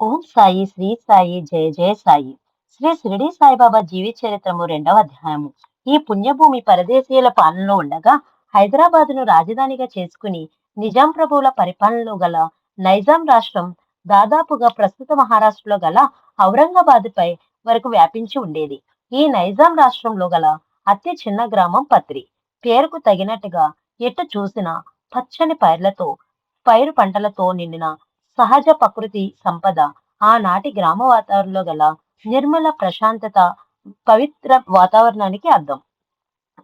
ఓం సాయి శ్రీ సాయి జయ జయ సాయి. శ్రీ షిరిడి సాయిబాబా జీవిత చరిత్రము రెండవ అధ్యాయము. ఈ పుణ్యభూమి పరదేశీయుల పాలనలో ఉండగా హైదరాబాదును రాజధానిగా చేసుకుని నిజాం ప్రభువుల పరిపాలనలో గల నైజాం రాష్ట్రం దాదాపుగా ప్రస్తుత మహారాష్ట్రలో గల ఔరంగాబాద్పై వరకు వ్యాపించి ఉండేది. ఈ నైజాం రాష్ట్రంలో గల అతి చిన్న గ్రామం పత్రి. పేరుకు తగినట్టుగా ఎటు చూసినా పచ్చని పైర్లతో పైరు పంటలతో నిండిన సహజ ప్రకృతి సంపద ఆనాటి గ్రామ వాతావరణంలో గల నిర్మల ప్రశాంతత పవిత్ర వాతావరణానికి అర్థం.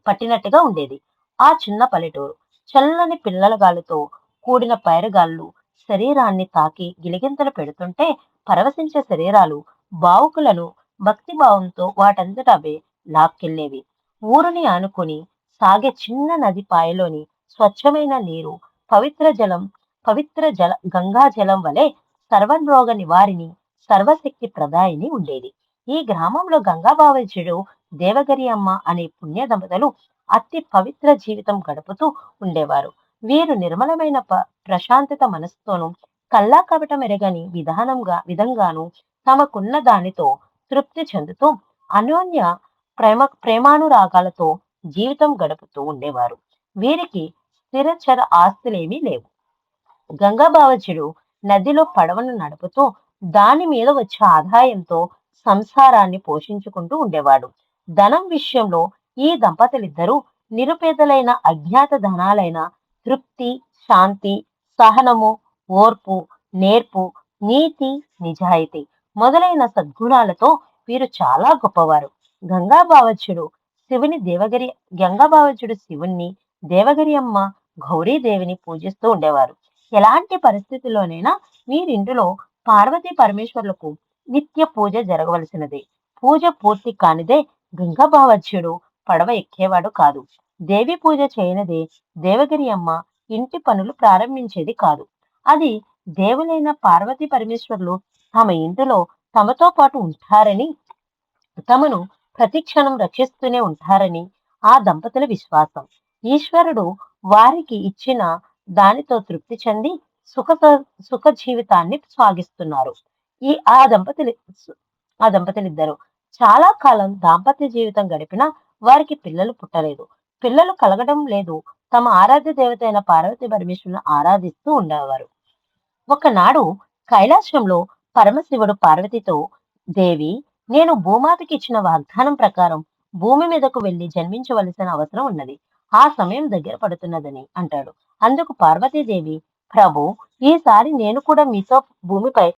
పట్టినట్టుగా ఉండేది. ఆ చిన్న పల్లెటూరు చల్లని పిల్లల గాలితో కూడిన పైరగాళ్ళు శరీరాన్ని తాకి గిలిగింతలు పెడుతుంటే పరవశించే శరీరాలు బావుకులను భక్తి భావంతో వాటంతట అవే లాక్కెళ్ళేవి ఊరుని ఆనుకుని సాగే చిన్న నది పాయలోని స్వచ్ఛమైన నీరు పవిత్ర జలం పవిత్ర జల గంగా జలం వలె సర్వరోగ నివారిణి సర్వశక్తి ప్రదాయిని ఉండేది. ఈ గ్రామంలో గంగాబావజుడు దేవగిరి అమ్మ అనే పుణ్య దంపతులు అతి పవిత్ర జీవితం గడుపుతూ ఉండేవారు. వీరు నిర్మలమైన ప్రశాంతత మనసుతోనూ కల్లా కపటం ఎరగని విధానంగా విధంగాను తమకున్న దానితో తృప్తి చెందుతూ అన్యోన్య ప్రేమ ప్రేమానురాగాలతో జీవితం గడుపుతూ ఉండేవారు. వీరికి స్థిరచర ఆస్తులేమీ లేవు. గంగాబావజుడు నదిలో పడవను నడుపుతూ దాని మీద వచ్చే ఆదాయంతో సంసారాన్ని పోషించుకుంటూ ఉండేవాడు. ధనం విషయంలో ఈ దంపతులిద్దరూ నిరుపేదలైన అజ్ఞాత ధనాలైన తృప్తి శాంతి సహనము ఓర్పు నేర్పు నీతి నిజాయితీ మొదలైన సద్గుణాలతో వీరు చాలా గొప్పవారు. గంగాబావజుడు శివుని దేవగిరి గంగాబావచుడు శివుణ్ణి దేవగిరి అమ్మ గౌరీదేవిని పూజిస్తూ ఉండేవారు. ఎలాంటి పరిస్థితుల్లోనైనా మీరింటిలో పార్వతీ పరమేశ్వరులకు నిత్య పూజ జరగవలసినదే. పూజ పూర్తి కానిదే గంగాబావజ్యుడు పడవ ఎక్కేవాడు కాదు. దేవి పూజ చేయనిదే దేవగిరి అమ్మ ఇంటి పనులు ప్రారంభించేది కాదు. అది దేవులైన పార్వతీ పరమేశ్వరులు తమ ఇంటిలో తమతో పాటు ఉంటారని తమను ప్రతిక్షణం రక్షిస్తూనే ఉంటారని ఆ దంపతుల విశ్వాసం. ఈశ్వరుడు వారికి ఇచ్చిన దానితో తృప్తి చెంది సుఖ సుఖ జీవితాన్ని సాగిస్తున్నారు. ఈ ఆ దంపతులు ఆ దంపతులిద్దరు చాలా కాలం దాంపత్య జీవితం గడిపినా వారికి పిల్లలు పుట్టలేదు. పిల్లలు కలగడం లేదు. తమ ఆరాధ్య దేవత అయిన పార్వతి పరమేశ్వరుని ఆరాధిస్తూ ఉండేవారు. ఒకనాడు కైలాసంలో పరమశివుడు పార్వతితో దేవి నేను భూమాతకి ఇచ్చిన వాగ్దానం ప్రకారం భూమి మీదకు వెళ్ళి జన్మించవలసిన అవసరం ఉన్నది. ఆ సమయం దగ్గర పడుతున్నదని అంటాడు. అందుకు పార్వతీదేవి ప్రభు ఈసారి నేను కూడా మీతో భూమిపై